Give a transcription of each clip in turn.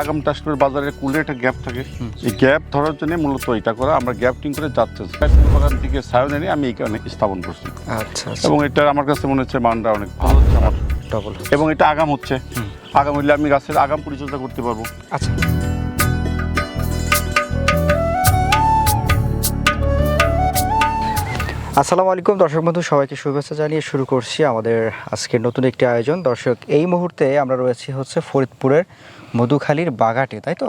আগাম টাস্টের বাজারে কুলে একটা গ্যাপ থাকে। এই গ্যাপ ধরার জন্য মূলত এটা করা। আমরা গ্যাপটিং করে যাচ্ছে। বাগান থেকে সায়ন এনে আমি এখানে স্থাপন করছি। আচ্ছা এবং এটা আমার কাছে মনে হচ্ছে মানটা অনেক ভালো হচ্ছে আমার। ডবল এবং এটা আগাম হচ্ছে। আগাম হইলে আমি গাছের আগাম পরিচর্যা করতে পারব। আচ্ছা। আসসালামু আলাইকুম দর্শক বন্ধু সবাইকে শুভেচ্ছা জানিয়ে শুরু করছি আমাদের আজকের নতুন একটি আয়োজন। দর্শক এই মুহূর্তে আমরা রয়েছি হচ্ছে ফরিদপুরের মধুখালীর বাগাটে তাই তো?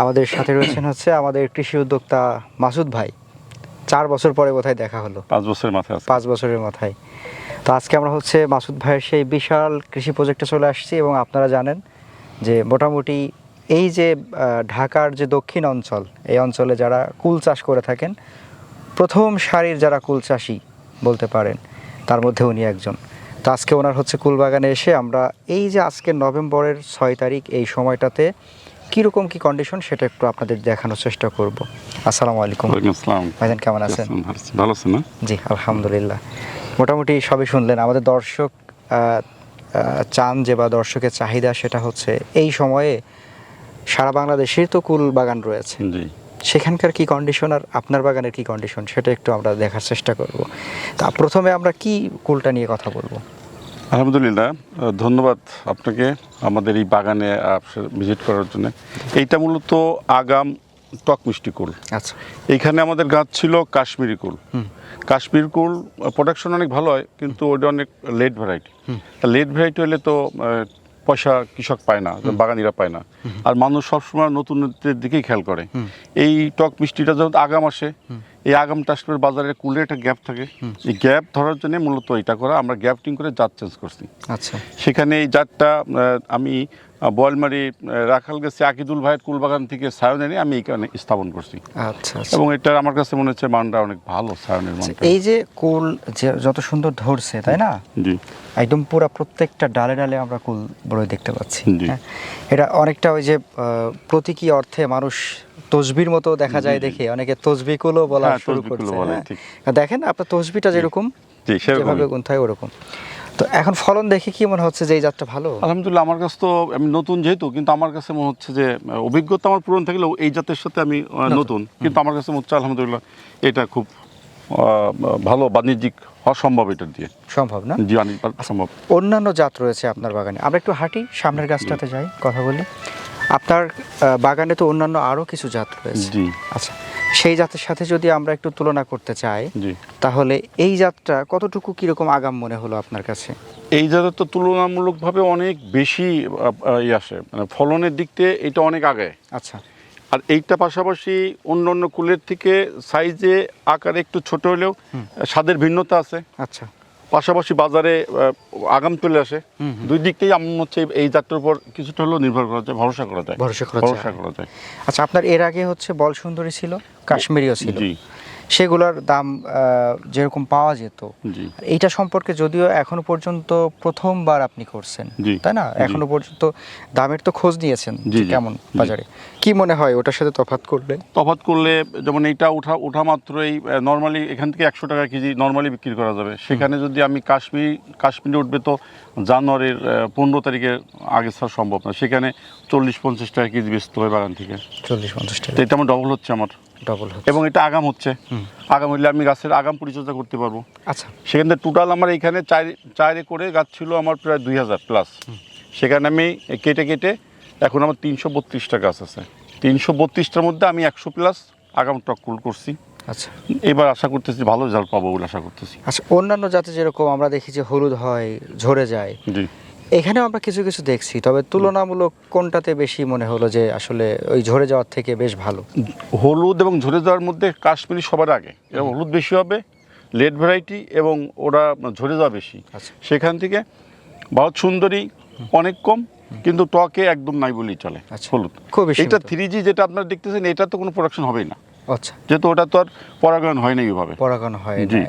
আমাদের সাথে রয়েছেন হচ্ছে আমাদের কৃষি উদ্যোক্তা মাসুদ ভাই। চার বছর পরে কোথায় দেখা হলো। পাঁচ বছরের মাথায় পাঁচ বছরের মাথায়। তো আজকে আমরা হচ্ছে মাসুদ ভাইয়ের সেই বিশাল কৃষি প্রজেক্টে চলে আসছি এবং আপনারা জানেন যে মোটামুটি এই যে ঢাকার যে দক্ষিণ অঞ্চল এই অঞ্চলে যারা কুল চাষ করে থাকেন প্রথম সারির যারা কুল চাষি বলতে পারেন তার মধ্যে উনি একজন। তো আজকে ওনার হচ্ছে কুলবাগানে এসে আমরা এই যে আজকে নভেম্বরের ছয় তারিখ এই সময়টাতে কীরকম কী কন্ডিশন সেটা একটু আপনাদের দেখানোর চেষ্টা করব। আসসালামু আলাইকুম। ভাইজান কেমন আছেন? ভালো আছেন জি আলহামদুলিল্লাহ। মোটামুটি সবই শুনলেন আমাদের দর্শক চান যে বা দর্শকের চাহিদা সেটা হচ্ছে এই সময়ে সারা বাংলাদেশের তো কুল বাগান রয়েছে। সেখানকার কি কন্ডিশন আর আপনার বাগানের কি কন্ডিশন সেটা একটু আমরা দেখার চেষ্টা করব। তা প্রথমে আমরা কি কুলটা নিয়ে কথা বলব? আলহামদুলিল্লাহ ধন্যবাদ আপনাকে আমাদের এই বাগানে ভিজিট করার জন্য। এইটা মূলত আগাম টক মিষ্টি কুল। আচ্ছা। এইখানে আমাদের গাছ ছিল কাশ্মীরি কুল। কাশ্মীর কুল প্রোডাকশন অনেক ভালো হয় কিন্তু ওটা অনেক লেট ভ্যারাইটি লেট ভ্যারাইটি হলে তো পয়সা কৃষক পায় না বাগানিরা পায় না। আর মানুষ সবসময় নতুন দিকেই খেয়াল করে। এই টক মিষ্টিটা যখন আগাম আসে এই আগাম টাস্টের বাজারে কুলে একটা গ্যাপ থাকে। এই গ্যাপ ধরার জন্য মূলত এটা করা আমরা গ্যাপটিং করে জাত চেঞ্জ করছি। আচ্ছা। সেখানে এই জাতটা আমি বোয়ালমারি রাখাল গেছে আকিদুল ভাইয়ের কুলবাগান থেকে সায়ন এনে আমি এখানে স্থাপন করছি। আচ্ছা আচ্ছা। এবং এটা আমার কাছে মনে হচ্ছে মানটা অনেক ভালো সায়নের মানটা। এই যে কুল যে যত সুন্দর ধরছে তাই না? জি। একদম পুরো প্রত্যেকটা ডালে ডালে আমরা কুল বড় দেখতে পাচ্ছি। হ্যাঁ। এটা অনেকটা ওই যে প্রতীকী অর্থে মানুষ তসবির মতো দেখা যায় দেখে। অনেকে তসবি কুলও বলা হ্যাঁ, শুরু করছে হ্যাঁ। দেখেন আপনার তসবিটা যেরকম যেভাবে গুনথায় ওরকম। তো এখন ফলন দেখে কি মনে হচ্ছে যে এই জাতটা ভালো? আলহামদুলিল্লাহ আমার কাছে তো আমি নতুন যেহেতু কিন্তু আমার কাছে মনে হচ্ছে যে অভিজ্ঞতা আমার পূরণ থাকলেও এই জাতের সাথে আমি নতুন। কিন্তু আমার কাছে মনে হচ্ছে আলহামদুলিল্লাহ এটা খুব ভালো বাণিজ্যিক হওয়া সম্ভব এটা দিয়ে। সম্ভব না? জি সম্ভব। অন্যান্য জাত রয়েছে আপনার বাগানে। আমরা একটু হাঁটি সামনের গাছটাতে যাই কথা বলি। আপনার বাগানে তো অন্যান্য আরও কিছু জাত রয়েছে। জি। আচ্ছা সেই জাতের সাথে যদি আমরা একটু তুলনা করতে চাই তাহলে এই জাতটা কতটুকু কীরকম আগাম মনে হলো আপনার কাছে? এই জাতের তো তুলনামূলকভাবে অনেক বেশি আহ, আহ, ই আসে। মানে ফলনের দিক থেকে এটা অনেক আগে। আচ্ছা। আর এইটা পাশাপাশি অন্য অন্য কুলের থেকে সাইজে আকারে একটু ছোট হলেও স্বাদের ভিন্নতা আছে। আচ্ছা। পাশাপাশি বাজারে আগাম চলে আসে। দুই দিক থেকে আমার হচ্ছে এই- জাতটার উপর কিছুটা হলেও নির্ভর করা যায় ভরসা করা যায়। ভরসা করা যায়। ভরসা করা যায়। আচ্ছা আপনার এর আগে হচ্ছে বল সুন্দরী ছিল কাশ্মীরিও ছিল। জি। সেগুলোর দাম যেরকম পাওয়া যেত। এইটা সম্পর্কে যদিও এখনও পর্যন্ত প্রথমবার আপনি করছেন তাই না? এখনও পর্যন্ত দামের তো খোঁজ নিয়েছেন কেমন বাজারে? কি মনে হয় ওটার সাথে তফাৎ করলে? তফাৎ করলে যেমন এইটা উঠা উঠা মাত্রই নর্মালি এখান থেকে একশো টাকা কেজি নর্মালি বিক্রি করা যাবে। সেখানে যদি আমি কাশ্মীর কাশ্মীরে উঠবে তো জানুয়ারির পনেরো তারিখের আগে ছাড়া সম্ভব না। সেখানে চল্লিশ পঞ্চাশ টাকা কেজি বেচতে হয় বাগান থেকে। চল্লিশ পঞ্চাশ টাকা। এটা আমার ডবল হচ্ছে আমার। ডবল হচ্ছে। এবং এটা আগাম হচ্ছে। আগাম হলে আমি গাছের আগাম পরিচর্যা করতে পারব। আচ্ছা। সেখান থেকে টোটাল আমার এখানে চার চার করে গাছ ছিল আমার প্রায় দুই হাজার প্লাস সেখানে আমি কেটে কেটে এখন আমার তিনশো বত্রিশটা গাছ আছে। তিনশো বত্রিশটার মধ্যে আমি একশো প্লাস আগাম টকুল করছি। আচ্ছা। এবার আশা করতেছি ভালো রেজাল্ট পাবো বলে আশা করতেছি। আচ্ছা অন্যান্য জাতে যেরকম আমরা দেখি যে হলুদ হয় ঝরে যায় জি। এখানেও আমরা কিছু কিছু দেখছি তবে তুলনামূলক কোনটাতে বেশি মনে হলো যে আসলে ওই ঝরে যাওয়ার থেকে বেশ ভালো? হলুদ এবং ঝরে যাওয়ার মধ্যে কাশ্মীরি সবার আগে। এবং হলুদ বেশি হবে লেট ভ্যারাইটি এবং ওরা ঝরে যাওয়া বেশি। আচ্ছা। সেখান থেকে ভারত সুন্দরী অনেক কম কিন্তু টকে একদম নাই বলেই চলে আচ্ছা। হলুদ। খুবই এটা থ্রি জি যেটা আপনারা দেখতেছেন এটা তো কোনো প্রোডাকশন হবেই না। আচ্ছা। যেহেতু ওটা তো আর পরাগায়ন হয় না এইভাবে। পরাগায়ন হয়। না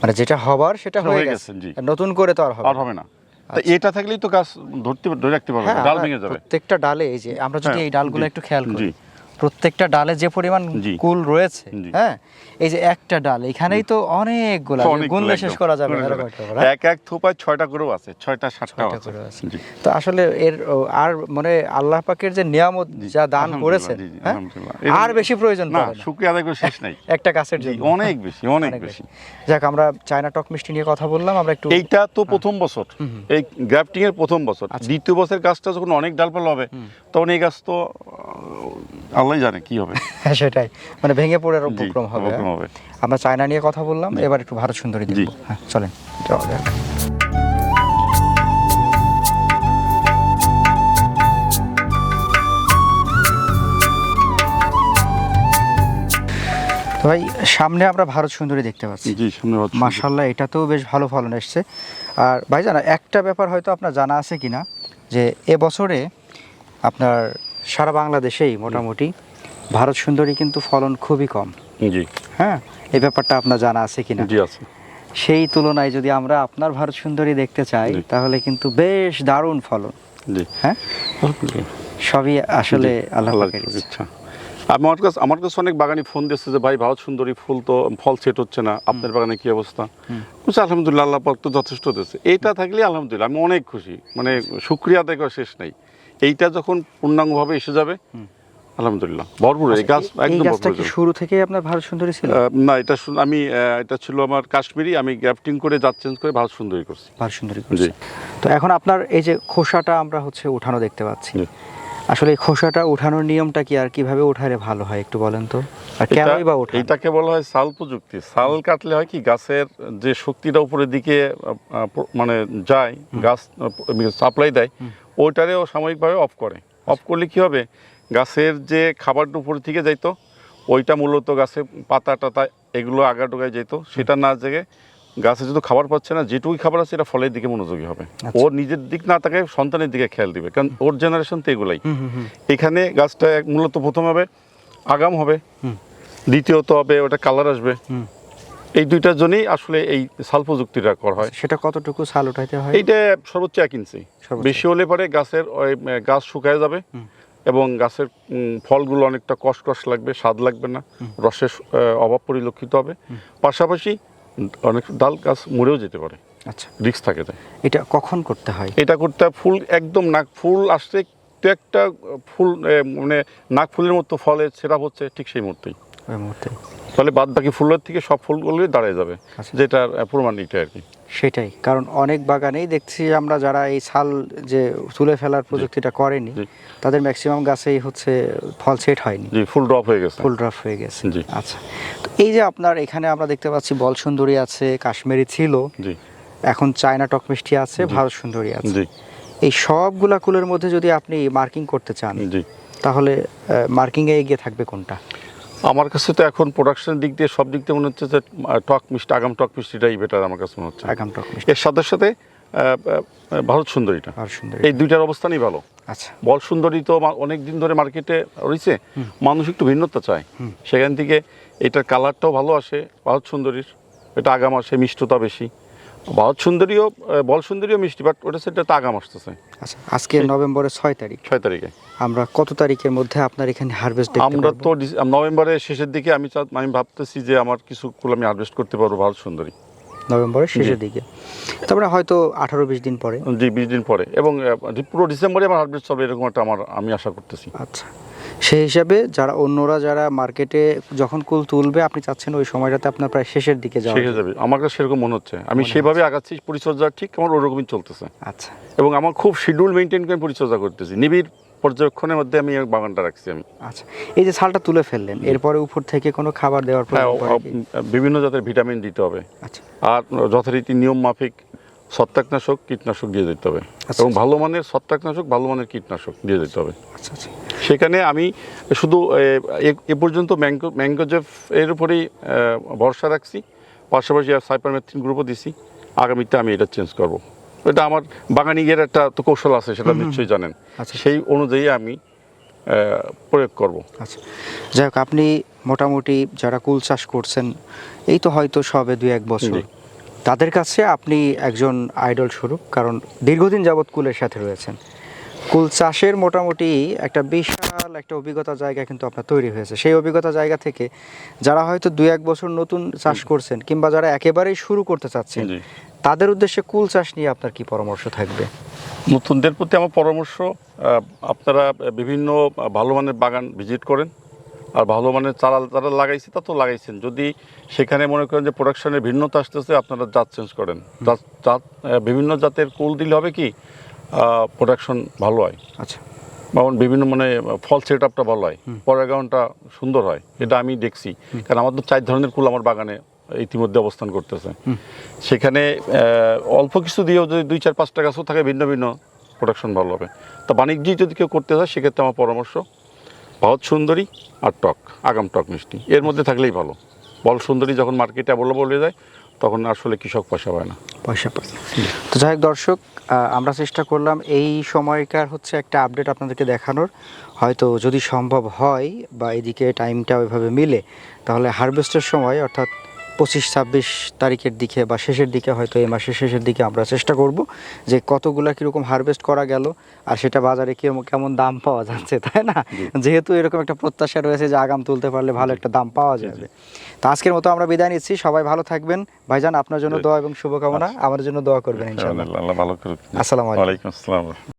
মানে যেটা হবার সেটা হয়ে গেছে। নতুন করে তো আর হবে আর। হবে না। এটা থাকলেই তো গাছ ধরতে ধরে রাখতে পারবে হ্যাঁ ডাল ভেঙে যাবে। প্রত্যেকটা ডালে এই যে আমরা যদি হ্যাঁ, এই ডালগুলো একটু খেয়াল করি। প্রত্যেকটা ডালে যে পরিমাণ কুল রয়েছে হ্যাঁ? এই যে একটা ডাল এখানেই তো অনেকগুলো গুনলে শেষ করা যাবে ব্যাপার, হ্যাঁ? এক এক থোপায় ছয়টা করেও আছে ছয়টা আছে। করে আছে। তো আসলে এর আর মানে আল্লাহ পাকের যে নিয়ামত যা দান করেছেন হ্যাঁ? আর বেশি প্রয়োজন না শুক্রিয়া আদায় করে শেষ নাই। একটা গাছের জন্য। অনেক বেশি অনেক বেশি। যাক আমরা চায়না টক মিষ্টি নিয়ে কথা বললাম আমরা একটু এইটা তো প্রথম বছর। এই গ্রাফটিং এর প্রথম বছর। আচ্ছা। দ্বিতীয় বছর গাছটা যখন অনেক ডালপালা হবে তখন এই গাছ তো আল্লাহই জানে কি হবে। হ্যাঁ সেটাই। মানে ভেঙে পড়ে জি, উপক্রম হবে উপক্রম হ্যাঁ? হবে। আমরা চায়না নিয়ে কথা বললাম এবার একটু ভারত সুন্দরী। দেখব। হ্যাঁ চলেন ভাই সামনে আমরা ভারত সুন্দরী দেখতে পাচ্ছি। জি সামনে হচ্ছে মার্শাল্লাহ এটাতেও বেশ ভালো ফলন এসছে। আর ভাই জানা একটা ব্যাপার হয়তো আপনার জানা আছে কিনা যে এ বছরে আপনার সারা বাংলাদেশেই মোটামুটি। ভারত সুন্দরী কিন্তু ফলন খুবই কম। জি। হ্যাঁ? এই ব্যাপারটা আপনার জানা আছে কিনা? জি আছে। সেই তুলনায় যদি আমরা আপনার ভারত সুন্দরী দেখতে চাই তাহলে কিন্তু বেশ দারুণ ফলন। জি। হ্যাঁ? সবই আসলে আল্লাহ ইচ্ছা। আমার কাছে আমার কাছে অনেক বাগানি ফোন দিচ্ছে যে ভাই ভারত সুন্দরী ফুল তো ফল সেট হচ্ছে না। আপনার বাগানে কি অবস্থা? বলছি আলহামদুলিল্লাহ আল্লাহ পাক তো যথেষ্ট দিচ্ছে এইটা থাকলে আলহামদুলিল্লাহ আমি অনেক খুশি। মানে শুক্রিয়া আদায় করার শেষ নাই। এইটা যখন পূর্ণাঙ্গভাবে এসে যাবে আলহামদুলিল্লাহ। ভরপুর এই গাছ আচ্ছা, একদম গাছটা কি শুরু থেকেই আপনার ভারত সুন্দরী ছিল? না এটা আমি এটা ছিল আমার কাশ্মীরি আমি গ্রাফটিং করে জাত চেঞ্জ করে ভারত সুন্দরী করছি। ভারত সুন্দরী করছে। তো এখন আপনার এই যে খোসাটা আমরা হচ্ছে উঠানো দেখতে পাচ্ছি। আসলে এই খোসাটা উঠানোর নিয়মটা কি আর কীভাবে উঠালে ভালো হয় একটু বলেন তো? আর কেনই বা ওঠে এইটাকে বলা হয় সাল প্রযুক্তি। সাল কাটলে হয় কি গাছের যে শক্তিটা উপরের দিকে মানে যায় গাছ সাপ্লাই দেয় ওইটারেও সাময়িকভাবে অফ করে। অফ করলে কি হবে? গাছের যে খাবারটা উপর থেকে যাইতো ওইটা মূলত গাছে পাতা টাতা এগুলো আগা ডোগায় যেত সেটা না জেগে গাছে যেহেতু খাবার পাচ্ছে না যেটুকুই খাবার আছে এটা ফলের দিকে মনোযোগী হবে। আচ্ছা। ওর নিজের দিক না তাকে সন্তানের দিকে খেয়াল দিবে কারণ ওর জেনারেশন তো এগুলাই। এখানে গাছটা মূলত প্রথম হবে আগাম হবে দ্বিতীয়ত হবে ওটা কালার আসবে। এই দুইটার জন্যই আসলে এই সাল প্রযুক্তিটা করা হয়। সেটা কতটুকু সাল উঠাইতে হয়? এইটা সর্বোচ্চ এক ইঞ্চি। বেশি হলে পরে গাছের ওই গাছ শুকায় যাবে এবং গাছের ফলগুলো অনেকটা কষকষ লাগবে স্বাদ লাগবে না রসের অভাব পরিলক্ষিত হবে। পাশাপাশি অনেক ডাল গাছ মরেও যেতে পারে। আচ্ছা। রিস্ক থাকে যায় এটা কখন করতে হয়? এটা করতে ফুল একদম নাক ফুল আসতে একটা ফুল মানে নাক ফুলের মতো ফলে সেরা হচ্ছে ঠিক সেই মুহূর্তেই। ওই মুহূর্তে তাহলে বাদ বাকি ফুলের থেকে সব ফুলগুলোই দাঁড়িয়ে যাবে আচ্ছা। যেটার প্রমাণ এটা আর কি। সেটাই কারণ অনেক বাগানেই দেখছি আমরা যারা এই ছাল যে তুলে ফেলার প্রযুক্তিটা করেনি তাদের ম্যাক্সিমাম গাছেই হচ্ছে ফল সেট হয়নি। জি ফুল ড্রপ হয়ে গেছে। ফুল ড্রপ হয়ে গেছে। জি। আচ্ছা তো এই যে আপনার এখানে আমরা দেখতে পাচ্ছি বল সুন্দরী আছে কাশ্মীরি ছিল জি। এখন চায়না টক মিষ্টি আছে ভারত সুন্দরী আছে। জি। এই সবগুলা কুলের মধ্যে যদি আপনি মার্কিং করতে চান জি। তাহলে মার্কিং এ এগিয়ে থাকবে কোনটা? আমার কাছে তো এখন প্রোডাকশনের দিক দিয়ে সব দিক দিয়ে মনে হচ্ছে যে টক মিষ্টি আগাম টক মিষ্টিটাই বেটার আমার কাছে মনে হচ্ছে। আগাম টক মিষ্টি। এর সাথে সাথে ভারত সুন্দরীটা। সুন্দরী। এই দুইটার অবস্থানই ভালো। আচ্ছা। বল সুন্দরী তো অনেক দিন ধরে মার্কেটে রয়েছে। মানুষ একটু ভিন্নতা চায়। সেখান থেকে এটার কালারটাও ভালো আসে ভারত সুন্দরীর। এটা আগাম আসে মিষ্টতা বেশি। ভারত সুন্দরীও বল সুন্দরীও মিষ্টি বাট ওটা সেটা তো আগাম আসতেছে। আচ্ছা আজকে নভেম্বরের ছয় তারিখ। ছয় তারিখে। আমরা কত তারিখের মধ্যে আপনার এখানে হারভেস্ট আমরা তো নভেম্বরের শেষের দিকে আমি আমি ভাবতেছি যে আমার কিছু ফুল আমি হারভেস্ট করতে পারব ভারত সুন্দরী। নভেম্বরের শেষের দিকে। তারপরে হয়তো আঠারো বিশ দিন পরে। জি বিশ দিন পরে। এবং পুরো ডিসেম্বরে আমার হারভেস্ট হবে এরকম একটা আমার আমি আশা করতেছি। আচ্ছা। সেই হিসাবে যারা অন্যরা যারা মার্কেটে যখন কুল তুলবে আপনি চাচ্ছেন ওই সময়টাতে আপনার প্রায় শেষের দিকে যাওয়া শেষে যাবে। আমার কাছে সেরকম মনে হচ্ছে। আমি সেভাবে আগাচ্ছি পরিচর্যা ঠিক আমার ওরকমই চলতেছে। আচ্ছা। এবং আমার খুব শিডিউল মেনটেন করে পরিচর্যা করতেছি। নিবিড় পর্যবেক্ষণের মধ্যে আমি বাগানটা রাখছি আমি। আচ্ছা। এই যে ছালটা তুলে ফেললেন এরপরে উপর থেকে কোনো খাবার দেওয়ার হ্যাঁ? বিভিন্ন জাতের ভিটামিন দিতে হবে। আচ্ছা। আর যথারীতি নিয়ম মাফিক ছত্রাকনাশক কীটনাশক দিয়ে দিতে হবে। আচ্ছা, এবং ভালো মানের ছত্রাকনাশক ভালো মানের কীটনাশক দিয়ে দিতে হবে। আচ্ছা আচ্ছা। সেখানে আমি শুধু এ, পর্যন্ত ম্যাঙ্গো ম্যাঙ্গোজেফ এর উপরেই ভরসা রাখছি। পাশাপাশি আর সাইপারমেথ্রিন গ্রুপও দিছি। আগামীতে আমি এটা চেঞ্জ করব। এটা আমার বাগানিগের একটা তো কৌশল আছে সেটা নিশ্চয়ই জানেন। আচ্ছা। সেই অনুযায়ী আমি প্রয়োগ করব। আচ্ছা। যাই হোক আপনি মোটামুটি যারা কুল চাষ করছেন এই তো হয়তো সবে দুই এক বছর। তাদের কাছে আপনি একজন আইডল স্বরূপ কারণ দীর্ঘদিন যাবৎ কুলের সাথে রয়েছেন। কুল চাষের মোটামুটি একটা বিশাল একটা অভিজ্ঞতা জায়গা কিন্তু আপনার তৈরি হয়েছে। সেই অভিজ্ঞতা জায়গা থেকে যারা হয়তো দু এক বছর নতুন চাষ করছেন কিংবা যারা একেবারেই শুরু করতে চাচ্ছেন তাদের উদ্দেশ্যে কুল চাষ নিয়ে আপনার কি পরামর্শ থাকবে? নতুনদের প্রতি আমার পরামর্শ আপনারা বিভিন্ন ভালো মানের বাগান ভিজিট করেন। আর ভালো মানের চারা যারা লাগাইছে তা তো লাগাইছেন। যদি সেখানে মনে করেন যে প্রোডাকশনের ভিন্নতা আসতেছে আপনারা জাত চেঞ্জ করেন। জাত জাত বিভিন্ন জাতের কুল দিলে হবে কি প্রোডাকশন ভালো হয়। আচ্ছা। যেমন বিভিন্ন মানে ফল সেট আপটা ভালো হয়। পরাগায়নটা সুন্দর হয়। এটা আমি দেখছি। কারণ আমার তো চার ধরনের কুল আমার বাগানে ইতিমধ্যে অবস্থান করতেছে। সেখানে অল্প কিছু দিয়েও যদি দুই চার পাঁচটা গাছও থাকে ভিন্ন ভিন্ন প্রোডাকশন ভালো হবে। তো বাণিজ্যিক যদি কেউ করতে চায় সেক্ষেত্রে আমার পরামর্শ ভারত সুন্দরী আর টক, আগাম টক মিষ্টি। এর মধ্যে থাকলেই ভালো। বল সুন্দরী যখন মার্কেটে অ্যাভেলেবল হয়ে যায়, তখন আসলে কৃষক পয়সা পায় না। পয়সা পায়। তো যাই হোক দর্শক আমরা চেষ্টা করলাম এই সময়কার হচ্ছে একটা আপডেট আপনাদেরকে দেখানোর। হয়তো যদি সম্ভব হয় বা এদিকে টাইমটা ওইভাবে মিলে, তাহলে হারভেস্টের সময়, অর্থাৎ পঁচিশ ছাব্বিশ তারিখের দিকে বা শেষের দিকে হয়তো এই মাসের শেষের দিকে আমরা চেষ্টা করব যে কতগুলা কীরকম হারভেস্ট করা গেল আর সেটা বাজারে কেমন কেমন দাম পাওয়া যাচ্ছে তাই না? যেহেতু এরকম একটা প্রত্যাশা রয়েছে যে আগাম তুলতে পারলে ভালো একটা দাম পাওয়া যাবে। তো আজকের মতো আমরা বিদায় নিচ্ছি। সবাই ভালো থাকবেন। ভাইজান আপনার জন্য দোয়া এবং শুভকামনা। আমাদের জন্য দোয়া করবেন ইনশাআল্লাহ। আল্লাহ ভালো করুক। আসসালামু আলাইকুম। আসসালাম।